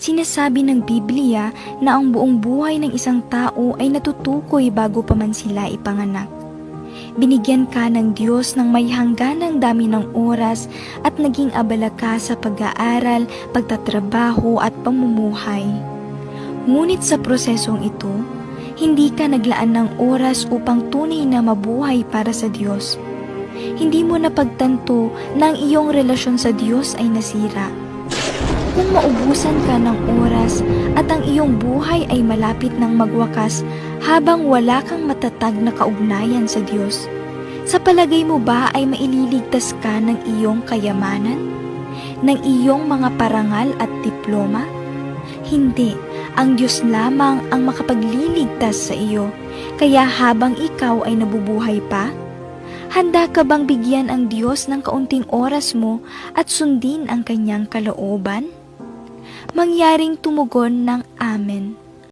Sinasabi ng Biblia na ang buong buhay ng isang tao ay natutukoy bago pa man sila ipanganak. Binigyan ka ng Diyos ng may hangganang dami ng oras at naging abala ka sa pag-aaral, pagtatrabaho at pamumuhay. Ngunit sa prosesong ito, hindi ka naglaan ng oras upang tunay na mabuhay para sa Diyos. Hindi mo napagtanto na ang iyong relasyon sa Diyos ay nasira. Kung maubusan ka ng oras at ang iyong buhay ay malapit ng magwakas habang wala kang matatag na kaugnayan sa Diyos, sa palagay mo ba ay maililigtas ka ng iyong kayamanan? Ng iyong mga parangal at diploma? Hindi, ang Diyos lamang ang makapagliligtas sa iyo. Kaya habang ikaw ay nabubuhay pa, handa ka bang bigyan ang Diyos ng kaunting oras mo at sundin ang kanyang kalooban? Mangyaring tumugon ng Amen.